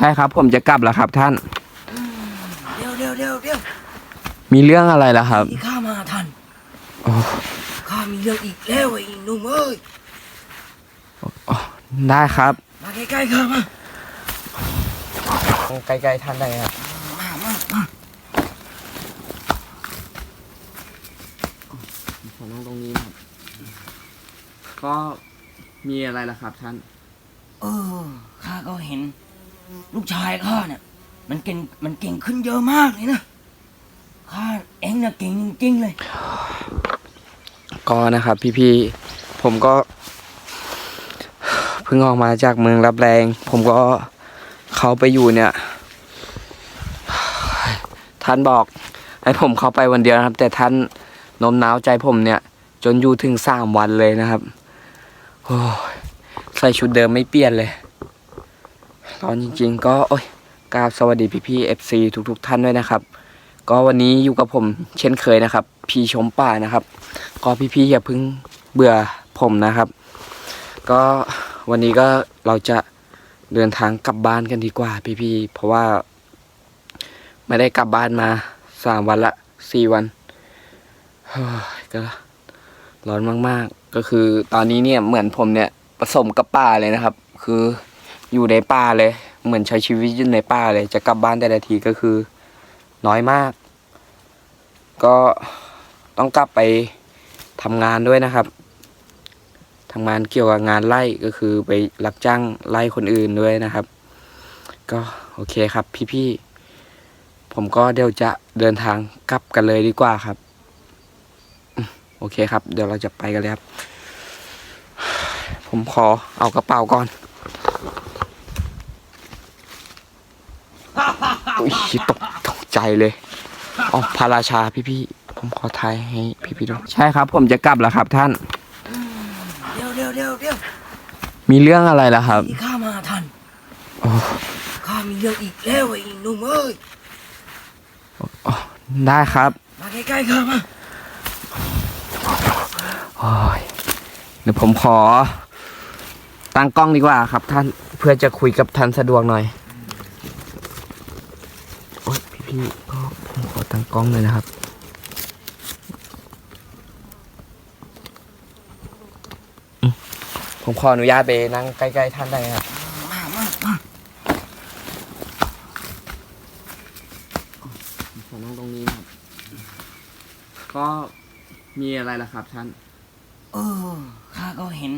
ช่ครับ ผมจะกลับแล้วครับ ท่านเดี๋ยวเดี๋ยวเดี๋ยวเดี๋ยวมีเรื่องอะไรล่ะครับที่ข้ามาทันโอ้ข้ามีเรื่องอีกแล้วไอ้หนุ่มเอ้ยได้ครับ มาใกล้ๆข้ามาใกล้ๆท่านได้ครับมามามาขอนั่งตรงนี้ครับ ก็มีอะไรล่ะครับท่าน เออข้าก็เห็น ลูกชายข้าเนี่ย มันเก่งมันเก่งขึ้นเยอะมากเลยนะข้าเองน่ะเก่งจริงๆเลย ก็นะครับ พี่ๆผมก็เพิ่งออกมาจากเมืองรับแรง ผมก็เขาไปอยู่เนี่ย ท่านบอกให้ผมเข้าไปวันเดียวนะครับ แต่ท่านนมน้าวใจผมเนี่ย จนอยู่ถึงสามวันเลยนะครับโอ้ใส่ชุดเดิมไม่เปลี่ยนเลย ร้อนจริงๆก็โอ้ยกราบสวัสดีพี่ๆ FC ทุกๆท่านด้วยนะครับ ก็วันนี้อยู่กับผมเช่นเคยนะครับ พี่ชมป่านะครับ ก็พี่ๆอย่าเพิ่งเบื่อผมนะครับ ก็วันนี้ก็เราจะเดินทางกลับบ้านกันดีกว่า พี่ๆเพราะว่า ไม่ได้กลับบ้านมาสามวันละสี่วันก็ร้อนมากๆ ก็คือตอนนี้เนี่ยเหมือนผมเนี่ยผสมกับป่าเลยนะครับ คือ อยู่ในป่าเลย เหมือนใช้ชีวิตอยู่ในป่าเลย จะกลับบ้านแต่ละทีก็คือ น้อยมาก ก็ต้องกลับไปทำงานด้วยนะครับทำงานเกี่ยวกับงานไล่ก็คือไปรับจ้างไล่คนอื่นด้วยนะครับ ก็โอเคครับพี่ๆผมก็เดี๋ยวจะเดินทางกลับกันเลยดีกว่าครับ โอเคครับ เดี๋ยวเราจะไปกันเลยครับ ผมขอเอากระเป๋าก่อน อุ้ยตกตกใจเลยอ๋อพระราชาพี่ๆผมขอทายให้พี่ๆดูใช่ครับ ผมจะกลับแล้วครับท่านเดี๋ยวเดี๋ยวเดี๋ยวเดี๋ยวมีเรื่องอะไรล่ะครับที่ข้ามาทันโอ้ข้ามีเรื่องอีกแล้วไอ้หนุ่มเอ้ยได้ครับ มาใกล้ๆข้ามาโอ้ยเดี๋ยวผมขอตั้งกล้องดีกว่าครับท่านเพื่อจะคุยกับท่านสะดวกหน่อยโอ้ย พี่ก็ผมขอตั้งกล้องเลยนะครับ ผมขออนุญาตไปนั่งใกล้ๆท่านได้ไหมครับมามามาขอนั่งตรงนี้ครับ ก็มีอะไรล่ะครับท่าน เออข้าก็เห็น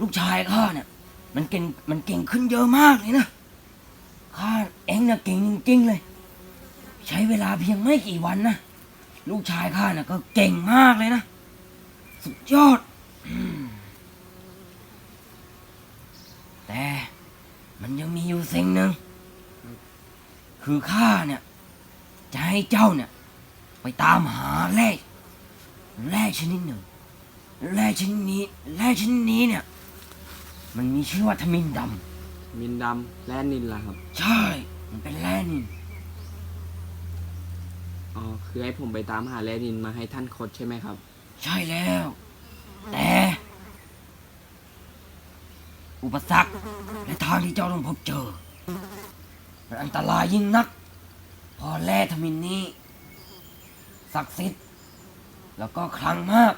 ลูกชายข้าเนี่ย มันเก่งมันเก่งขึ้นเยอะมากเลยนะข้าเองน่ะเก่งจริงๆเลย ใช้เวลาเพียงไม่กี่วันนะลูกชายข้าน่ะก็เก่งมากเลยนะ สุดยอดอืมแต่มันยังมีอยู่สิ่งหนึ่งคือข้าเนี่ย จะให้เจ้าเนี่ย ไปตามหาแร่แร่ชนิดหนึ่งแร่ชนิดนี้แร่ชนิดนี้เนี่ย มันมีชื่อว่าทมินดมินดำและนินล่ะครับำใช่ มันเป็นแร่นิน อ๋อคือให้ผมไปตามหาแร่นินมาให้ท่านคดใช่ไหมครับ ใช่แล้ว แต่ อุปสรรคและทางที่เจ้าต้องพบเจอมันอันตรายยิ่งนัก พอแร่ทมินนี้ ศักดิ์สิทธิ์แล้วก็คลังมาก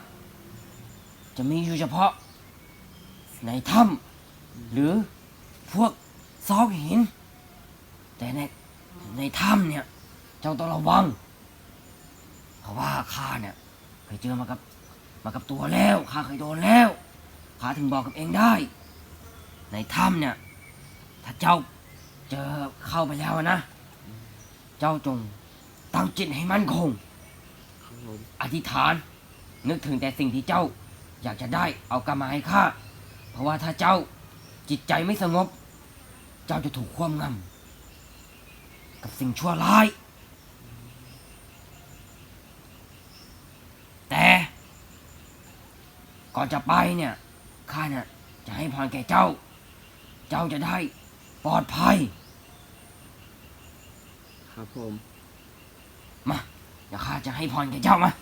จะมีอยู่เฉพาะ ในถ้ำหรือพวกซอกหิน แต่ในในถ้ำเนี่ย เจ้าต้องระวัง เพราะว่าข้าเนี่ยเคยเจอมากับมากับตัวแล้วข้าเคยโดนแล้วข้าถึงบอกกับเองได้ ในถ้ำเนี่ย ถ้าเจ้าเจอเข้าไปแล้วนะ เจ้าจงตั้งจิตให้มั่นคง อธิษฐาน นึกถึงแต่สิ่งที่เจ้าอยากจะได้เอากลับมาให้ข้าเพราะว่าถ้าเจ้าจิตใจไม่สงบ เจ้าจะถูกคว่ำงำกับสิ่งชั่วร้าย ก่อนจะไปเนี่ยข้าเนี่ยจะให้พรแก่เจ้า เจ้าจะได้ปลอดภัย ครับผม มาเดี๋ยวข้าจะให้พรแก่เจ้ามา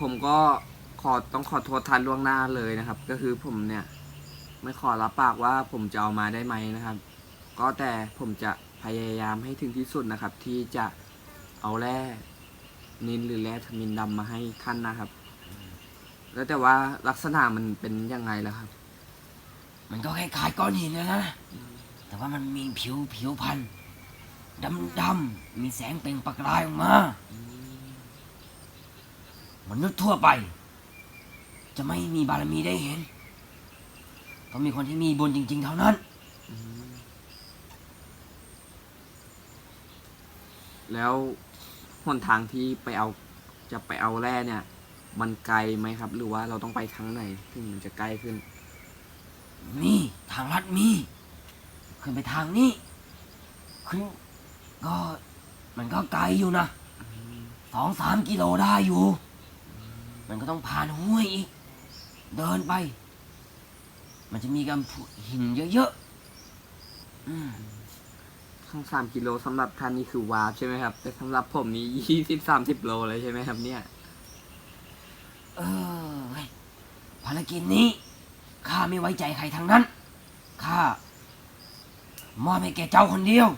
ผมก็ขอต้องขอโทษทันล่วงหน้าเลยนะครับ ก็คือผมเนี่ย ไม่ขอรับปากว่าผมจะเอามาได้ไหมนะครับ ก็แต่ผมจะพยายามให้ถึงที่สุดนะครับ ที่จะเอาแร่นินหรือแร่ทมินดำมาให้ท่านนะครับ แล้วแต่ว่าลักษณะมันเป็นยังไงล่ะครับ มันก็คล้ายๆก้อนหินนะนะ แต่ว่ามันมีผิวผิวพันธุ์ดำๆมีแสงเปล่งประกายออกมามนุษย์ทั่วไป จะไม่มีบารมีได้เห็น ต้องมีคนที่มีบุญจริง ๆ เท่านั้น แล้วหนทางที่ไปเอาจะไปเอาแร่เนี่ย มันไกลไหมครับ หรือว่าเราต้องไปทางไหนถึงมันจะใกล้ขึ้นมีทางลัดมี ขึ้นไปทางนี้ ขึ้น ก็มันก็ไกลอยู่นะสองสามกิโลได้อยู่ มันก็ต้องผ่านห้วยอีก เดินไป มันจะมีกำพุหินเยอะๆอืมทั้งสามกิโลสำหรับท่านนี่คือวาร์ปใช่ไหมครับ แต่สำหรับผมนี่ยี่สิบสามสิบโลเลยใช่ไหมครับ เนี่ย เออเว้ยภารกิจนี้ข้าไม่ไว้ใจใครทั้งนั้นข้ามอบให้แก่เจ้าคนเดียว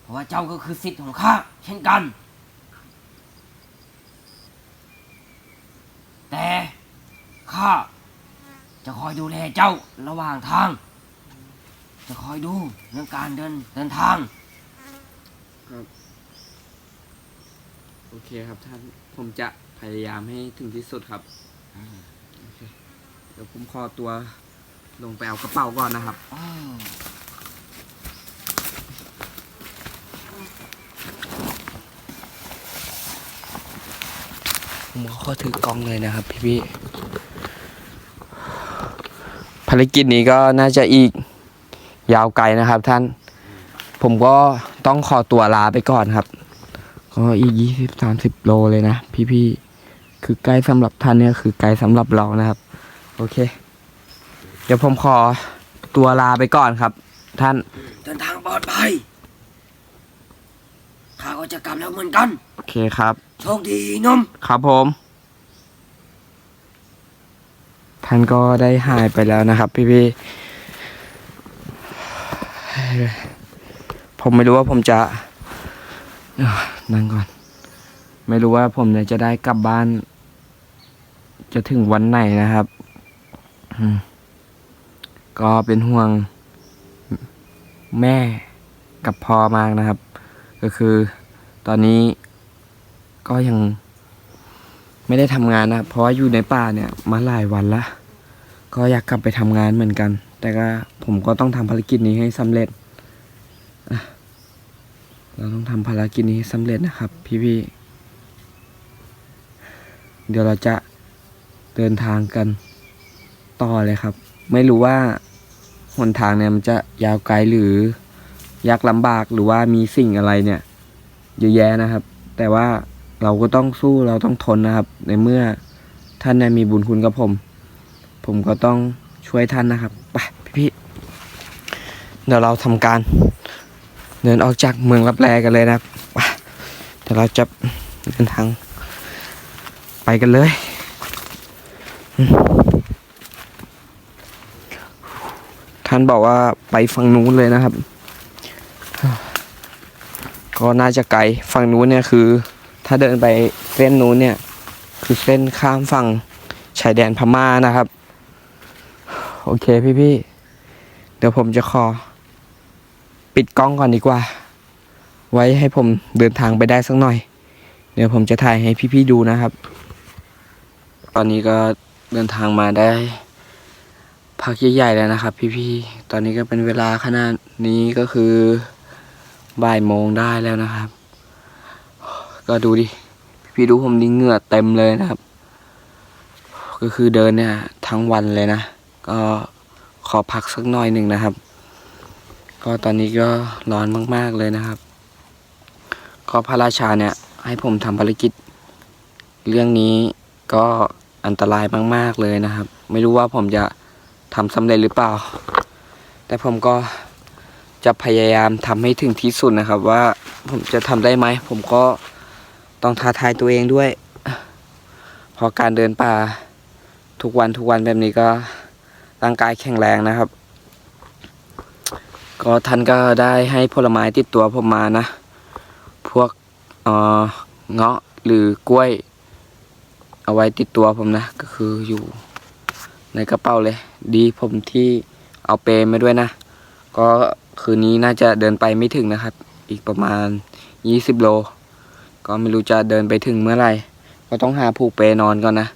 เพราะว่าเจ้าก็คือสิทธิ์ของข้าเช่นกัน แต่ข้า จะคอยดูแลเจ้าระหว่างทาง จะคอยดูเรื่องการเดินเดินทางโอเคครับท่าน ผมจะพยายามให้ถึงที่สุดครับโอเคเดี๋ยวผมขอตัวลงไปเอากระเป๋าก่อนนะครับ อ้าวผมขอถือกล้องเลยนะครับ พี่พี่ ภารกิจนี้ก็น่าจะอีกยาวไกลนะครับท่าน ผมก็ต้องขอตัวลาไปก่อนครับ ก็อีกยี่สิบสามสิบโลเลยนะ พี่พี่คือใกล้สำหรับท่านเนี่ยคือไกลสำหรับเรานะครับ โอเค เดี๋ยวผมขอตัวลาไปก่อนครับ ท่าน เดินทางปลอดภัยข้าก็จะกลับแล้วเหมือนกัน โอเคครับ โชคดีนม ครับผม ท่านก็ได้หายไปแล้วนะครับ พี่พี่ๆผมไม่รู้ว่าผมจะนั่งก่อน ไม่รู้ว่าผมเนี่ยจะได้กลับบ้าน จะถึงวันไหนนะครับก็เป็นห่วงแม่กับพ่อมากนะครับ ก็คือตอนนี้ก็ยัง ไม่ได้ทำงานนะเพราะว่าอยู่ในป่าเนี่ยมาหลายวันละก็อยากกลับไปทำงานเหมือนกัน แต่ก็ผมก็ต้องทำภารกิจนี้ให้สำเร็จเราต้องทำภารกิจนี้ให้สำเร็จนะครับ พี่ๆเดี๋ยวเราจะเดินทางกันต่อเลยครับ ไม่รู้ว่าหนทางเนี่ยมันจะยาวไกลหรือยากลำบากหรือว่ามีสิ่งอะไรเนี่ยเยอะแยะนะครับ แต่ว่า เราก็ต้องสู้เราต้องทนนะครับ ในเมื่อท่านเนี่ยมีบุญคุณกับผม ผมก็ต้องช่วยท่านนะครับไปพี่ๆเดี๋ยวเราทำการ เดินออกจากเมืองรับแลกันเลยนะครับไปเดี๋ยวเราจะเดินทาง ไปกันเลยท่านบอกว่าไปฝั่งนู้นเลยนะครับ ก็น่าจะไกลฝั่งนู้นเนี่ยคือ ถ้าเดินไปเส้นนู้นเนี่ย คือเส้นข้ามฝั่งชายแดนพม่านะครับ โอเคพี่ๆเดี๋ยวผมจะขอ ปิดกล้องก่อนดีกว่า ไว้ให้ผมเดินทางไปได้สักหน่อย เดี๋ยวผมจะถ่ายให้พี่ๆดูนะครับ ตอนนี้ก็เดินทางมาได้พักใหญ่ๆแล้วนะครับ พี่ๆ ตอนนี้ก็เป็นเวลาขนาดนี้ก็คือบ่ายโมงได้แล้วนะครับ ก็ดูดิ พี่ดูผมนี่เหงื่อเต็มเลยนะครับ ก็คือเดินเนี่ยทั้งวันเลยนะ ก็ขอพักสักหน่อยหนึ่งนะครับ ก็ตอนนี้ก็ร้อนมาก ๆเลยนะครับ ก็พระราชาเนี่ย ให้ผมทำภารกิจ เรื่องนี้ก็อันตรายมาก ๆเลยนะครับ ไม่รู้ว่าผมจะทำสำเร็จหรือเปล่า แต่ผมก็จะพยายามทำให้ถึงที่สุดนะครับ ว่าผมจะทำได้ไหม ผมก็ ต้องท้าทายตัวเองด้วยพราะการเดินป่า ทุกวันทุกวันแบบนี้ก็ร่างกายแข็งแรงนะครับ ก็ท่านก็ได้ให้ผลไม้ติดตัวผมมานะ พวกเอ่อเงาะหรือกล้วย เอาไว้ติดตัวผมนะ ก็คืออยู่ในกระเป๋าเลย ดีผมที่เอาเปรมาด้วยนะ ก็คืนนี้น่าจะเดินไปไม่ถึงนะครับ อีกประมาณ 20 โล ก็ไม่รู้จะเดินไปถึงเมื่อไหร่ ก็ต้องหาผูกเปนอนก่อนนะ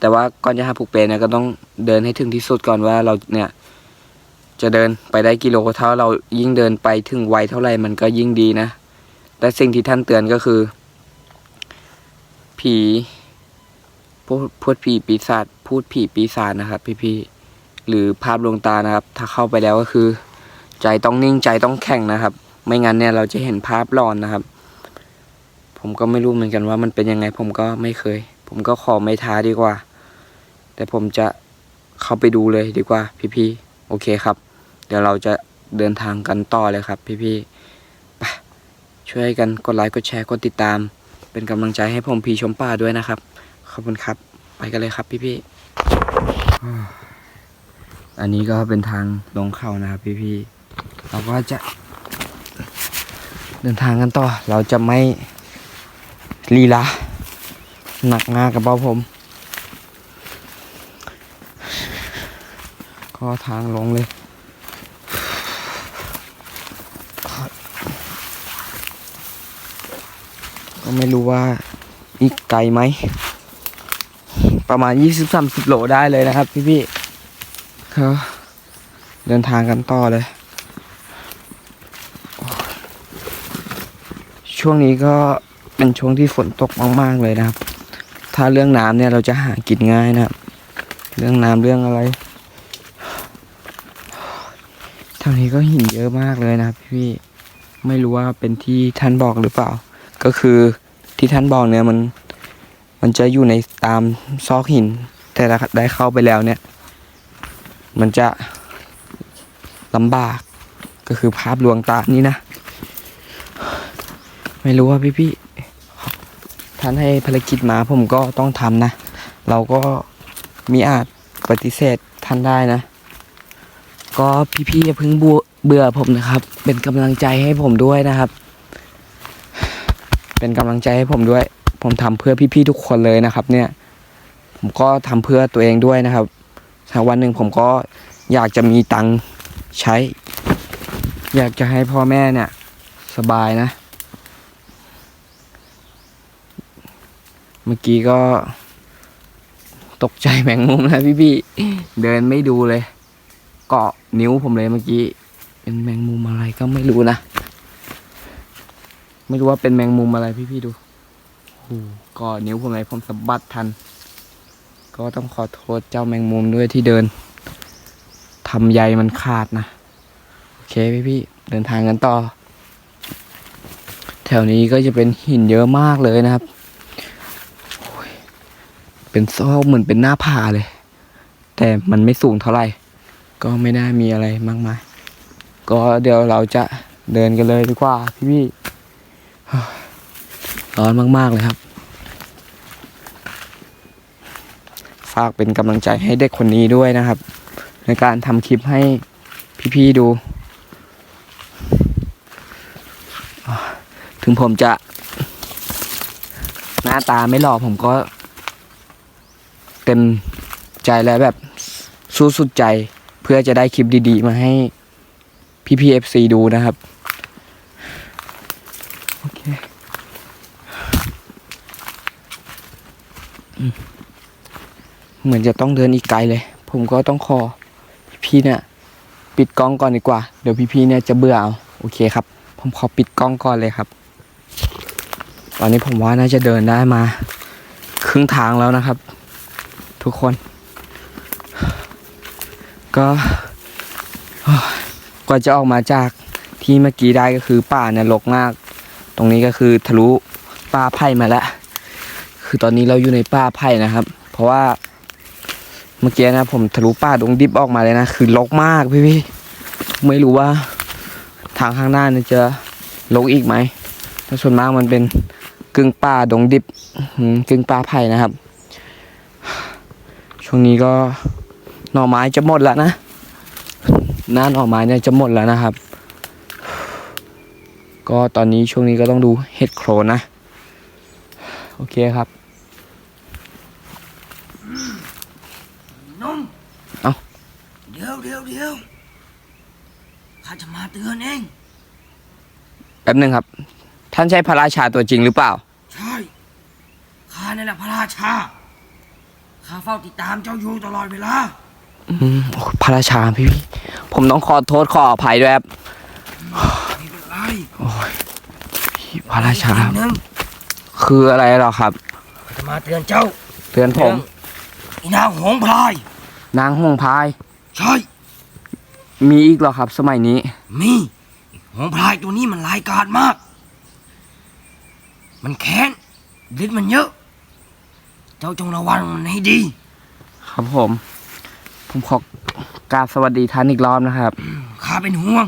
แต่ว่าก่อนจะหาผูกเปเนี่ยก็ต้องเดินให้ถึงที่สุดก่อนว่าเราเนี่ย จะเดินไปได้กิโลเท่าเรายิ่งเดินไปถึงไวเท่าไหร่มันก็ยิ่งดีนะ แต่สิ่งที่ท่านเตือนก็คือ ผีพูดพูดผีปีศาจพูดผีปีศาจนะครับ พี่ๆหรือภาพลวงตานะครับ ถ้าเข้าไปแล้วก็คือ ใจต้องนิ่งใจต้องแข็งนะครับ ไม่งั้นเนี่ยเราจะเห็นภาพหลอนนะครับ ผมก็ไม่รู้เหมือนกันว่ามันเป็นยังไง ผมก็ไม่เคย ผมก็ขอไม่ท้าดีกว่า แต่ผมจะเข้าไปดูเลยดีกว่า พี่ๆโอเคครับ เดี๋ยวเราจะเดินทางกันต่อเลยครับ พี่ๆไปช่วยกันกดไลค์กดแชร์กดติดตาม เป็นกำลังใจให้ผมพีชมป่าด้วยนะครับขอบคุณครับ ไปกันเลยครับ พี่ๆอันนี้ก็เป็นทางลงเขานะครับ พี่ๆเราก็จะ เดินทางกันต่อเราจะไม่ ลีลาหนักงากระเป๋าผม ก็ทางลงเลย ก็ไม่รู้ว่าอีกไกลไหม ประมาณ20-30โลได้เลยนะครับพี่ๆก็เดินทางกันต่อเลย ช่วงนี้ก็ เป็นช่วงที่ฝนตกมากๆเลยนะครับ ถ้าเรื่องน้ำเนี่ยเราจะหากินง่ายนะครับ เรื่องน้ำเรื่องอะไรทางนี้ก็หินเยอะมากเลยนะครับพี่ไม่รู้ว่าเป็นที่ท่านบอกหรือเปล่า ก็คือที่ท่านบอกเนี่ยมันมันจะอยู่ในตามซอกหิน แต่ถ้าได้เข้าไปแล้วเนี่ย มันจะลำบากก็คือภาพลวงตานี่นะ ไม่รู้ว่าพี่ๆ ท่านให้ภารกิจมาผมก็ต้องทำนะ เราก็มีอาจปฏิเสธท่านได้นะ ก็พี่ๆอย่าเพิ่งบเบื่อผมนะครับ เป็นกำลังใจให้ผมด้วยนะครับ เป็นกำลังใจให้ผมด้วย ผมทำเพื่อพี่ๆทุกคนเลยนะครับ เนี่ย ผมก็ทำเพื่อตัวเองด้วยนะครับถ้าวันหนึ่งผมก็อยากจะมีตังค์ใช้ อยากจะให้พ่อแม่เนี่ย สบายนะ เมื่อกี้ก็ตกใจแมงมุมนะพี่ๆเดินไม่ดูเลย เกาะนิ้วผมเลยเมื่อกี้ เป็นแมงมุมอะไรก็ไม่รู้นะ ไม่รู้ว่าเป็นแมงมุมอะไรพี่ๆดูหเกาะนิ้วผมเลยผมสะบัดทัน ก็ต้องขอโทษเจ้าแมงมุมด้วยที่เดินทำใยมันขาดนะ โอเคพี่ๆเดินทางกันต่อ แถวนี้ก็จะเป็นหินเยอะมากเลยนะครับ เป็นซอกเหมือนเป็นหน้าผาเลย แต่มันไม่สูงเท่าไหร่ ก็ไม่น่ามีอะไรมากมาย ก็เดี๋ยวเราจะเดินกันเลยดีกว่าพี่พี่ร้อนมากๆเลยครับ ฝากเป็นกำลังใจให้เด็กคนนี้ด้วยนะครับ ในการทำคลิปให้พี่ๆดู ถึงผมจะ หน้าตาไม่หล่อผมก็ เต็มใจและแบบสู้สุดใจเพื่อจะได้คลิปดี ๆ มาให้พี่พีเอฟซีดูนะครับโอเคเหมือนจะต้องเดินอีกไกลเลย ผมก็ต้องขอพี่เนี่ย ปิดกล้องก่อนดีกว่า เดี๋ยวพี่ๆเนี่ยจะเบื่อเอาโอเคครับ ผมขอปิดกล้องก่อนเลยครับ ตอนนี้ผมว่าน่าจะเดินได้มา ครึ่งทางแล้วนะครับ ทุกคน ก็กว่าจะออกมาจากที่เมื่อกี้ได้ก็คือป่าเนี่ยรกมาก ตรงนี้ก็คือทะลุป่าไผ่มาแล้ว คือตอนนี้เราอยู่ในป่าไผ่นะครับ เพราะว่าเมื่อกี้นะผมทะลุป่าดงดิบออกมาเลยนะ คือรกมากพี่พี่ไม่รู้ว่าทางข้างหน้าเนี่ยจะรกอีกไหมแต่ส่วนมากมันเป็นกึ่งป่าดงดิบกึ่งป่าไผ่นะครับ ช่วงนี้ก็หน่อไม้จะหมดแล้วนะหน้าหน่อไม้เนี่ยจะหมดแล้วนะครับ ก็ตอนนี้ช่วงนี้ก็ต้องดูเห็ดโครนนะ โอเคครับนุ่มเอ้าเดี๋ยวเดี๋ยวเดี๋ยวข้าจะมาเตือนเองแป๊บหนึงครับ ท่านใช่พระราชาตัวจริงหรือเปล่า ใช่ข้านี่แหละพระราชา ข้าเฝ้าติดตามเจ้าอยู่ตลอดเวลา อืมโอ้พระราชาพี่พี่ ผมต้องขอโทษขออภัยด้วยครับไม่เป็นไรพี่พระราชา อีกสิ่งหนึ่งคืออะไรหรอครับ ข้าจะมาเตือนเจ้าเตือนผมอีนางหงส์พลาย นางห่วงพาย ใช่ มีอีกเหรอครับ สมัยนี้ มีหงส์พลายตัวนี้มันร้ายกาจมาก มันแค้นฤทธิ์มันเยอะ เจ้าจงระวังมันให้ดี ครับผม ผมขอกราบสวัสดีท่านอีกรอบนะครับ ข้าเป็นห่วง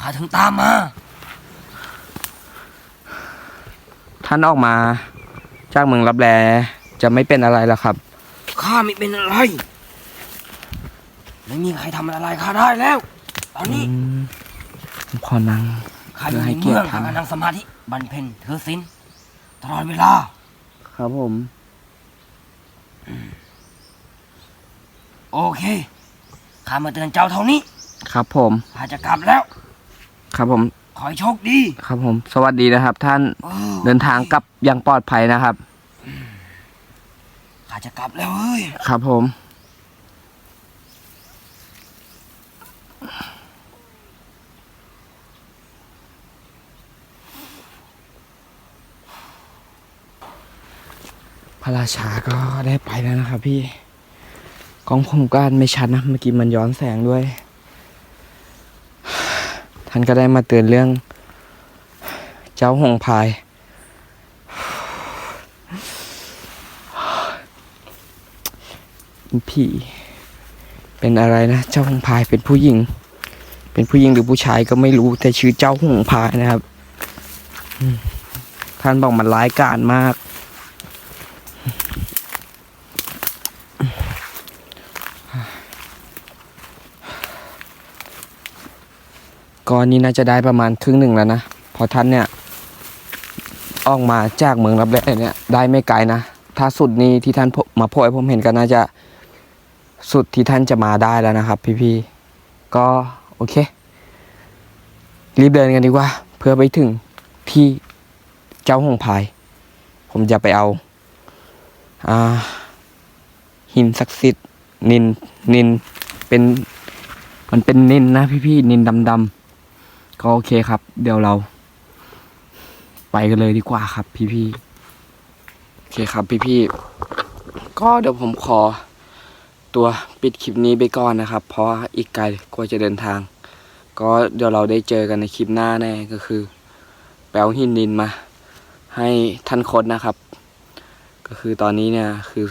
ข้าถึงตามมา ท่านออกมา จากเมืองรับแลจะไม่เป็นอะไรหรอกครับ ข้าไม่เป็นอะไร ไม่มีใครทำอะไรข้าได้แล้ว ตอนนี้อืมผมขอนั่ง ข้าอยู่ในให้เกียเมืรอติงท่านข้ากำลังสมาธิบรรเพ็ญเธอศีลตลอดเวลา ครับผม โอเคข้ามาเตือนเจ้าเท่านี้ครับผมข้าจะกลับแล้ว ครับผม ขอให้โชคดี ครับผม สวัสดีนะครับ ท่านออเดินทางกลับอย่างปลอดภัยนะครับ ข้าจะกลับแล้วเฮ้ย ครับผม ระราชาก็ได้ไปแล้วนะครับพี่กล้องผมก็ไม่ชัดนะเมื่อกี้มันย้อนแสงด้วย ท่านก็ได้มาเตือนเรื่อง เจ้าหงพายเป็นผีเป็นอะไรนะ เจ้าหงพายเป็นผู้หญิง เป็นผู้หญิงหรือผู้ชายก็ไม่รู้แต่ชื่อเจ้าหงพายนะครับ ท่านบอกมันร้ายกาจมาก ก็นี่น่าจะได้ประมาณครึ่งหนึ่งแล้วนะพอท่านเนี่ยออกมาจากเมืองรับแลเนี่ยได้ไม่ไกลนะถ้าสุดนี้ที่ท่านมาโพยผมเห็นก็น่าจะสุดที่ท่านจะมาได้แล้วนะครับ พี่ๆก็โอเค รีบเดินกันดีกว่า เพื่อไปถึงที่เจ้าหงพาย ผมจะไปเอาอ่าหินศักดิ์สิทธิ์นินนินเป็นมันเป็นนินนะพี่ๆนินดำๆ ก็โอเคครับ เดี๋ยวเรา ไปกันเลยดีกว่าครับ พี่ๆโอเคครับ พี่ๆก็เดี๋ยวผมขอ ตัวปิดคลิปนี้ไปก่อนนะครับ เพราะอีกไกลกว่าจะเดินทาง ก็เดี๋ยวเราได้เจอกันในคลิปหน้าแน่ก็คือ แปลวหินนินมา ให้ท่านคดนะครับ ก็คือตอนนี้เนี่ยคือ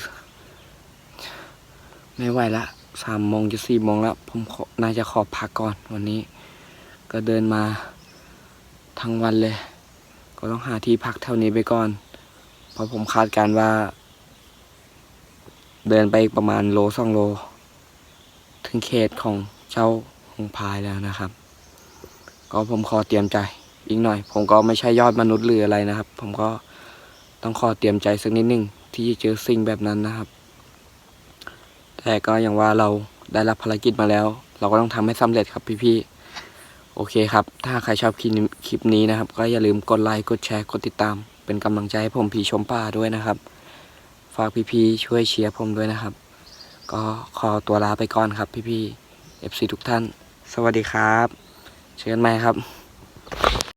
ไม่ไหวละสามโมงจะสี่โมงแล้ว ผมน่าจะขอพักก่อนวันนี้ ก็เดินมาทั้งวันเลย ก็ต้องหาที่พักเท่านี้ไปก่อน เพราะผมคาดการว่า เดินไปประมาณโลสองโล ถึงเขตของเจ้าหงพายแล้วนะครับ ก็ผมขอเตรียมใจอีกหน่อย ผมก็ไม่ใช่ยอดมนุษย์หรืออะไรนะครับ ผมก็ต้องขอเตรียมใจสักนิดหนึ่งที่จะเจอสิ่งแบบนั้นนะครับ แต่ก็อย่างว่าเราได้รับภารกิจมาแล้ว เราก็ต้องทำให้สำเร็จครับพี่ๆ โอเคครับ ถ้าใครชอบคลิปนี้คลิปนี้นะครับ ก็อย่าลืมกดไลค์ กดแชร์ กดติดตาม เป็นกำลังใจให้ผมพีชมป่าด้วยนะครับ ฝากพี่ๆช่วยเชียร์ผมด้วยนะครับ ก็ขอตัวลาไปก่อนครับพี่ๆ FC ทุกท่าน สวัสดีครับ เชิญใหม่ครับ